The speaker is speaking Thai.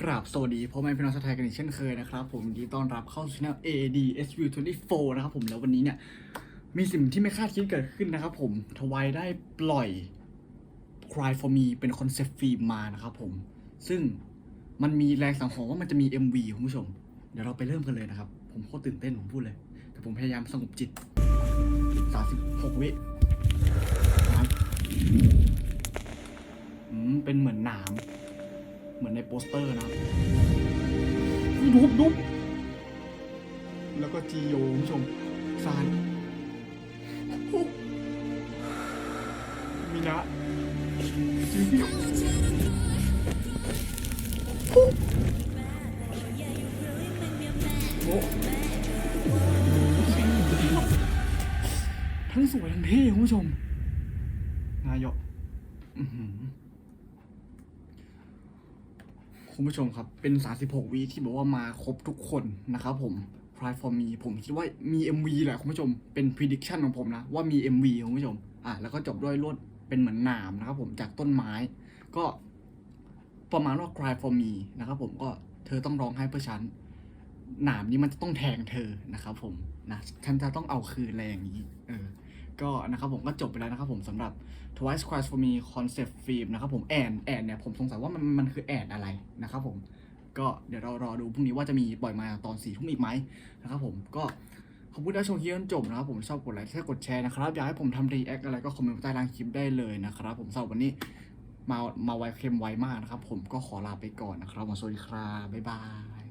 กราบสวัสดีพ่อแม่พี่น้องชาวไทยกันอีกเช่นเคยนะครับ ผมยินดีต้อนรับเข้าสู่ช่อง ADSU24 นะครับผมแล้ววันนี้เนี่ยมีสิ่งที่ไม่คาดคิดเกิดขึ้นนะครับผมทวายได้ปล่อย Cry for Me เป็นคอนเซปต์ฟิล์มมานะครับผม ซึ่งมันมีแรงสังหรณ์ว่ามันจะมี MV คุณผู้ชม เดี๋ยวเราไปเริ่มกันเลยนะครับ ผมโคตรตื่นเต้นผมพูดเลย แต่ผมพยายามสงบจิต 36 วิอืมเป็นเหมือนหนาม เหมือนในโปสเตอร์นะครับดุบดุบแล้วก็จีโยคุณผู้ชมซ้ายมีนะจีโยโอ้ทั้งสวยทั้งเท่คุณผู้ชมนายกอื้อหือ คุณผู้ชมครับเป็น 36วีที่บอกว่ามาครบทุกคนนะครับผม p r i for me ผมคิดว่ามี MV แหละคุณผู้ชมเป็น prediction ของผมนะ ว่ามี MV คุณผู้ชมอะแล้วก็จบด้วยลวดเป็นเหมือนหนามนะครับผมจากต้นไม้ ก็ประมาณว่า cry for me นะครับผมก็เธอต้องร้องไห้เพื่อฉันหนามนี้มันจะต้องแทงเธอนะครับผมนะฉันจะต้องเอาคืนอะไรอย่างนี้ เออ ก็นะครับผมก็จบไปแล้วนะครับผมสำหรับ Twice Cries for Me Concept Film นะครับผมแอนแอนเนี่ยผมสงสัยว่ามันมันคือแอนอะไรนะครับผมก็เดี๋ยวเรารอดูพรุ่งนี้ว่าจะมีปล่อยมาตอนสี่ทุ่มอีกไหมนะครับผมก็ขอบคุณที่ชมคลิปจนจบนะครับผมชอบกดไลค์แค่กดแชร์นะครับอยากให้ผมทำรีแอคอะไรก็คอมเมนต์ใต้ล่างคลิปได้เลยนะครับผมสำหรับวันนี้มามาไวเค็มไวมากนะครับผมก็ขอลาไปก่อนนะครับสวัสดีครับบ๊ายบาย